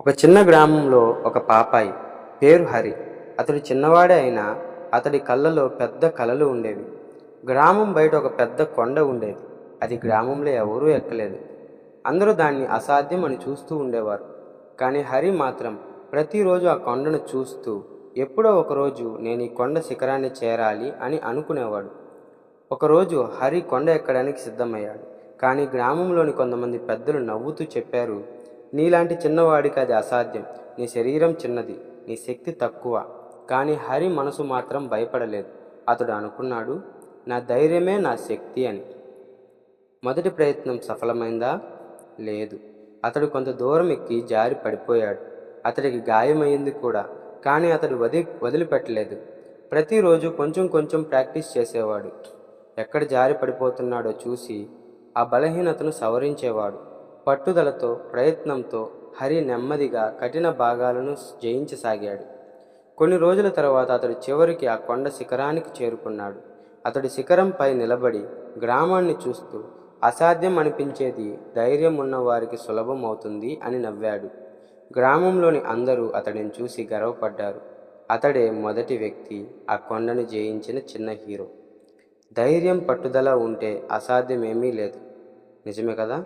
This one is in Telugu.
ఒక చిన్న గ్రామంలో ఒక పాపాయి పేరు హరి. అతడు చిన్నవాడే అయినా అతడి కళ్ళలో పెద్ద కలలు ఉండేవి. గ్రామం బయట ఒక పెద్ద కొండ ఉండేది. అది గ్రామంలో ఎవరూ ఎక్కలేదు. అందరూ దాన్ని అసాధ్యం అని చూస్తూ ఉండేవారు. కానీ హరి మాత్రం ప్రతిరోజు ఆ కొండను చూస్తూ ఎప్పుడో ఒకరోజు నేను ఈ కొండ శిఖరాన్ని చేరాలి అని అనుకునేవాడు. ఒకరోజు హరి కొండ ఎక్కడానికి సిద్ధమయ్యాడు. కానీ గ్రామంలోని కొంతమంది పెద్దలు నవ్వుతూ చెప్పారు నీలాంటి చిన్నవాడికి అది అసాధ్యం. నీ శరీరం చిన్నది నీ శక్తి తక్కువ. కానీ హరి మనసు మాత్రం భయపడలేదు. అతడు అనుకున్నాడు నా ధైర్యమే నా శక్తి అని. మొదటి ప్రయత్నం సఫలమైందా? లేదు. అతడు కొంత దూరం ఎక్కి జారి పడిపోయాడు. అతడికి గాయమైంది కూడా కానీ అతడు వది వదిలిపెట్టలేదు. ప్రతిరోజు కొంచెం కొంచెం ప్రాక్టీస్ చేసేవాడు. ఎక్కడ జారి పడిపోతున్నాడో చూసి ఆ బలహీనతను సవరించేవాడు. పట్టుదలతో ప్రయత్నంతో హరి నెమ్మదిగా కఠిన భాగాలను జయించసాగాడు. కొన్ని రోజుల తర్వాత అతడు చివరికి ఆ కొండ శిఖరానికి చేరుకున్నాడు. అతడు శిఖరంపై నిలబడి గ్రామాన్ని చూస్తూ అసాధ్యం అనిపించేది ధైర్యం ఉన్న వారికి సులభం అవుతుంది అని నవ్వాడు. గ్రామంలోని అందరూ అతడిని చూసి గర్వపడ్డారు. అతడే మొదటి వ్యక్తి ఆ కొండను జయించిన చిన్న హీరో. ధైర్యం పట్టుదల ఉంటే అసాధ్యమేమీ లేదు. నిజమే కదా?